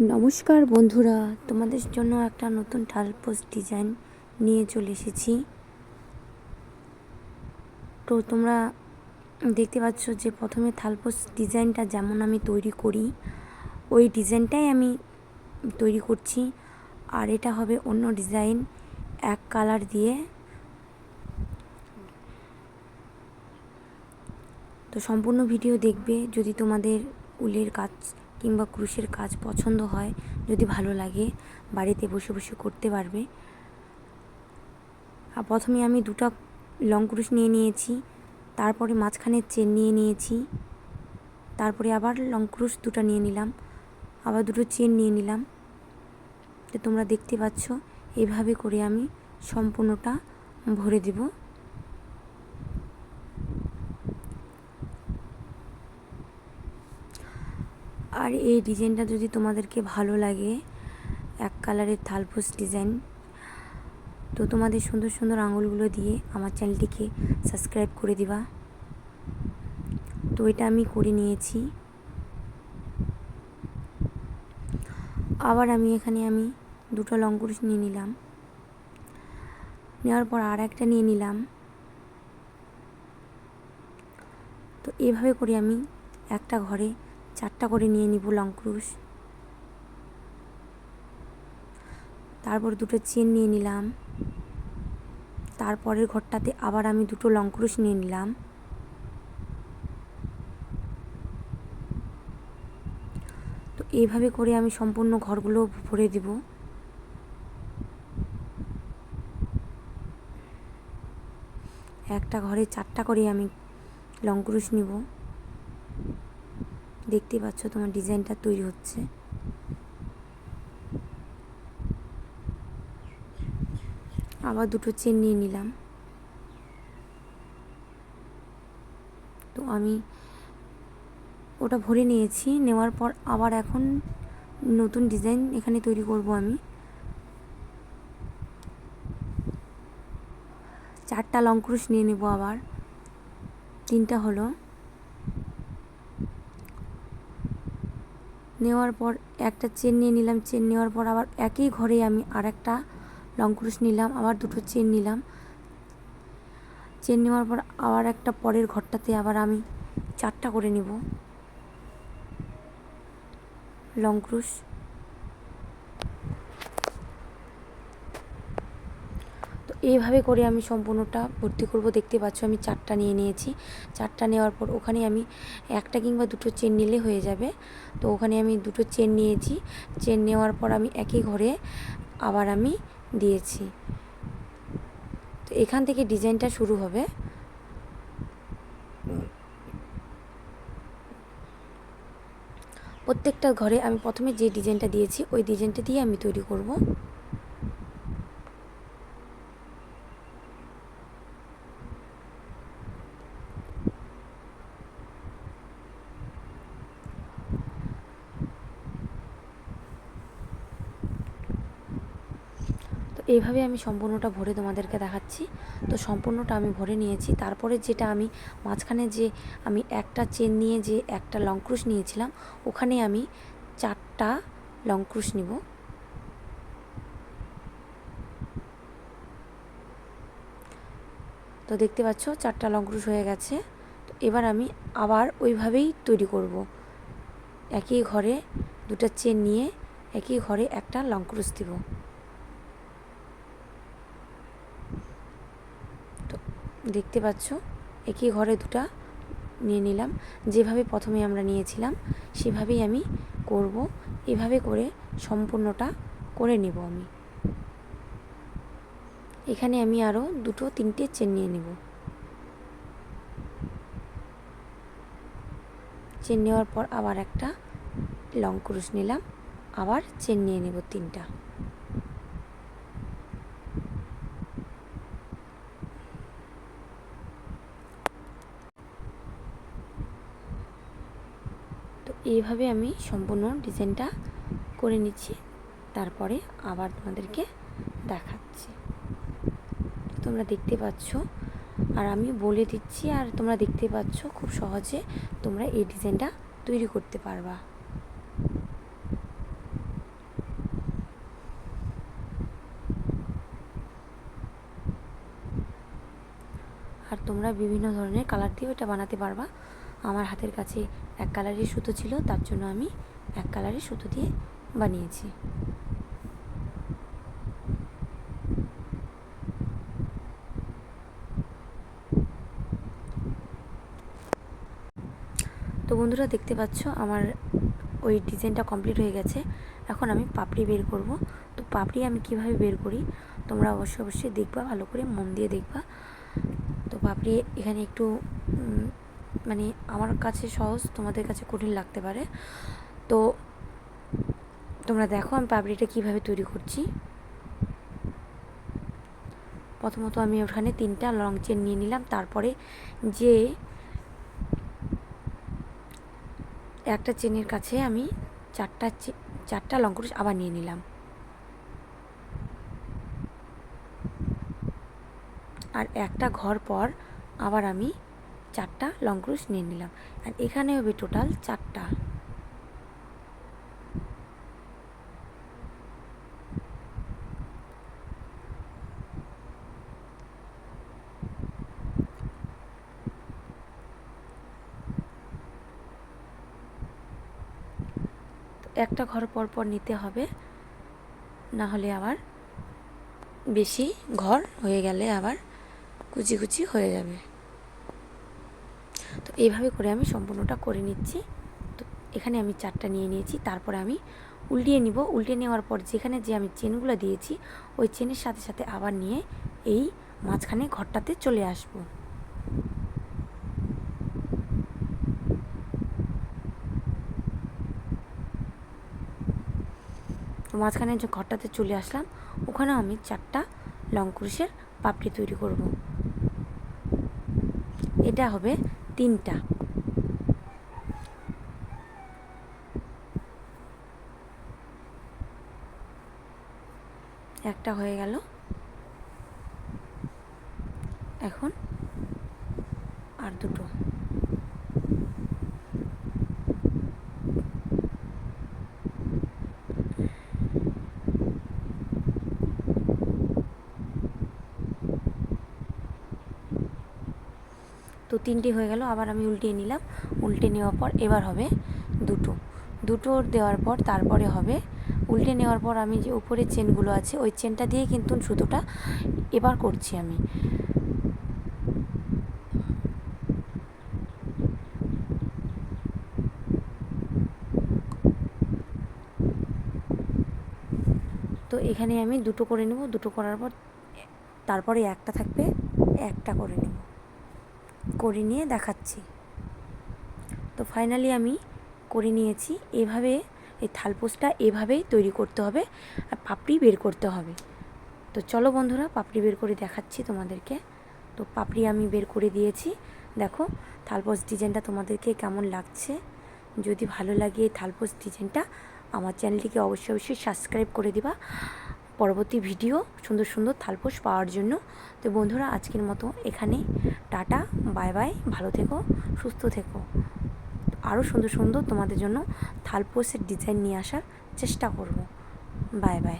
নমস্কার বন্ধুরা, তোমাদের জন্য একটা নতুন ঠালপোস ডিজাইন নিয়ে চলে এসেছি। তো তোমরা দেখতে পাচ্ছ যে প্রথমে থালপোস ডিজাইনটা যেমন আমি তৈরি করি, ওই ডিজাইনটাই আমি তৈরি করছি। আর এটা হবে অন্য ডিজাইন, এক কালার দিয়ে। তো সম্পূর্ণ ভিডিও দেখবে যদি তোমাদের উলের কাজ কিংবা ক্রুশের কাজ পছন্দ হয়, যদি ভালো লাগে, বাড়িতে বসে বসে করতে পারবে। আর প্রথমে আমি দুটো লং ক্রুশ নিয়ে নিয়েছি, তারপরে মাঝখানে চেন নিয়ে নিয়েছি, তারপরে আবার লং ক্রুশ দুটো নিয়ে নিলাম, আবার দুটো চেন নিয়ে নিলাম। তো তোমরা দেখতে পাচ্ছ, এভাবে করে আমি সম্পূর্ণটা ভরে দেবো। আর এই ডিজাইনটা যদি তোমাদেরকে ভালো লাগে, এক কালারের থালপোস ডিজাইন, তো তোমাদের সুন্দর সুন্দর আঙুলগুলো দিয়ে আমার চ্যানেলটিকে সাবস্ক্রাইব করে দিবা। তো এটা আমি করে নিয়েছি। আবার আমি এখানে আমি দুটো লং লঙ্কুশ নিয়ে নিলাম। নেওয়ার পর আর একটা নিয়ে নিলাম। তো এভাবে করে আমি একটা ঘরে চারটা করে নিয়ে নিব লং ক্রুশ। তারপর দুটো চেন নিয়ে নিলাম। তারপরের ঘরটাতে আবার আমি দুটো লং ক্রুশ নিয়ে নিলাম। তো এইভাবে করে আমি সম্পূর্ণ ঘরগুলো ভরে দেব। একটা ঘরে চারটা করে আমি লং ক্রুশ নিব। দেখতে পাচ্ছ তোমার ডিজাইনটা তৈরি হচ্ছে। আবার দুটো চেন নিয়ে নিলাম। তো আমি ওটা ভরে নিয়েছি, নেওয়ার পর আবার এখন নতুন ডিজাইন এখানে তৈরি করব আমি। চারটা লং ক্রুশ নিয়ে নেব আবার। তিনটা হলো। নেওয়ার পর একটা চেন নিয়ে নিলাম। চেন নেওয়ার পর আবার একই ঘরে আমি আর একটা লং ক্রুশ নিলাম, আবার দুটো চেন নিলাম। চেন নেওয়ার পর আবার একটা পরের ঘরটাতে আবার আমি চারটা করে নেব। লং ক্রুশ এইভাবে করে আমি সম্পূর্ণটা ভর্তি করব। দেখতে পাচ্ছ আমি চারটা নিয়ে নিয়েছি। চারটা নেওয়ার পর ওখানে আমি একটা কিংবা দুটো চেন নিলে হয়ে যাবে। তো ওখানে আমি দুটো চেন নিয়েছি। চেন নেওয়ার পর আমি একই ঘরে আবার আমি দিয়েছি। তো এখান থেকে ডিজাইনটা শুরু হবে। প্রত্যেকটা ঘরে আমি প্রথমে যে ডিজাইনটা দিয়েছি, ওই ডিজাইনটা দিয়ে আমি তৈরি করব। এইভাবে আমি সম্পূর্ণটা ভরে তোমাদেরকে দেখাচ্ছি। তো সম্পূর্ণটা আমি ভরে নিয়েছি। তারপরে যেটা আমি মাঝখানে যে আমি একটা চেন নিয়ে যে একটা লং ক্রুশ নিয়েছিলাম, ওখানে আমি চারটা লংক্রুশ নিব। তো দেখতে পাচ্ছ, চারটা লংক্রুশ হয়ে গেছে। তো এবার আমি আবার ওইভাবেই তৈরি করব। একই ঘরে দুটা চেন নিয়ে একই ঘরে একটা লংক্রুশ দিব। দেখতে পাচ্ছ? একই ঘরে দুটা নিয়ে নিলাম। যেভাবে প্রথমে আমরা নিয়েছিলাম, সেভাবেই আমি করব। এভাবে করে সম্পূর্ণটা করে নেব আমি। এখানে আমি আরও দুটো, তিনটে চেন নিয়ে নেব। চেন নেওয়ার পর আবার একটা লং ক্রুশ নিলাম। আবার চেন নিয়ে নেব তিনটা। এইভাবে আমি সম্পূর্ণ ডিজাইনটা করে নিচ্ছি। তারপরে আবার তোমাদেরকে দেখাচ্ছি। তোমরা দেখতে পাচ্ছ, আর আমি বলে দিচ্ছি, আর তোমরা দেখতে পাচ্ছ খুব সহজে তোমরা এই ডিজাইনটা তৈরি করতে পারবা। আর তোমরা বিভিন্ন ধরনের কালার দিয়েও এটা বানাতে পারবা। আমার হাতের কাছে এক কালারের সুতো ছিল, তার জন্য আমি এক কালারের সুতো দিয়ে বানিয়েছি। তো বন্ধুরা, দেখতে পাচ্ছ আমার ওই ডিজাইনটা কমপ্লিট হয়ে গেছে। এখন আমি পাপড়ি বের করব। তো পাপড়ি আমি কীভাবে বের করি, তোমরা অবশ্যই অবশ্যই দেখবা, ভালো করে মন দিয়ে দেখবা। তো পাপড়ি এখানে একটু মানে আমার কাছে সহজ, তোমাদের কাছে কঠিন লাগতে পারে। তো তোমরা দেখো আমি পাপড়িটা কীভাবে তৈরি করছি। প্রথমত আমি ওখানে তিনটা লং চেন নিয়ে নিলাম, তারপরে যে একটা চেনের কাছে আমি চারটা চারটা লং ক্রুশ আবার নিয়ে নিলাম। আর একটা ঘর পর আবার আমি চারটা লং ক্রুশ নিয়ে নিলাম। আর এখানে হবে টোটাল চারটা। একটা ঘর পর পর নিতে হবে। না হলে আবার বেশি ঘর হয়ে গেলে আবার কুচি কুচি হয়ে যাবে। তো এইভাবে করে আমি সম্পূর্ণটা করে নিচ্ছি। তো এখানে আমি চারটা নিয়ে নিয়েছি, তারপরে আমি উল্টিয়ে নিব। উল্টে নেওয়ার পর যেখানে যে আমি চেনগুলো দিয়েছি, ওই চেনের সাথে সাথে আবার নিয়ে এই মাঝখানে ঘরটাতে চলে আসব। মাঝখানে যে ঘরটাতে চলে আসলাম, ওখানেও আমি চারটা লং ক্রুশের পাপড়ি তৈরি করব। এটা হবে তিনটা। একটা হয়ে গেল। এখন আর দুটো। তিনটি হয়ে গেল, আবার আমি উল্টিয়ে নিলাম। উল্টে নেওয়ার পর এবার হবে দুটো। দুটো দেওয়ার পর তারপরে হবে উল্টে নেওয়ার পর আমি যে উপরে চেনগুলো আছে, ওই চেনটা দিয়ে কিন্তু সুতোটা এবার করছি আমি। তো এখানে আমি দুটো করে নেব। দুটো করার পর তারপরে একটা থাকবে, একটা করে নেব। করে নিয়ে দেখাচ্ছি। তো ফাইনালি আমি করে নিয়েছি। এভাবে এই থালপোসটা এভাবেই তৈরি করতে হবে আর পাপড়ি বের করতে হবে। তো চলো বন্ধুরা, পাপড়ি বের করে দেখাচ্ছি তোমাদেরকে। তো পাপড়ি আমি বের করে দিয়েছি। দেখো থালপোস ডিজাইনটা তোমাদেরকে কেমন লাগছে? যদি ভালো লাগে থালপোস ডিজাইনটা, আমার চ্যানেলটিকে অবশ্যই অবশ্যই সাবস্ক্রাইব করে দিবা। পরবর্তী ভিডিও, সুন্দর সুন্দর থালপোস পাওয়ার জন্য। তো বন্ধুরা, আজকের মতো এখানে। টাটা, বাই বাই, ভালো থেকো, সুস্থ থেকো। আরও সুন্দর সুন্দর তোমাদের জন্য থালপোসের ডিজাইন নিয়ে আসার চেষ্টা করব। Bye bye.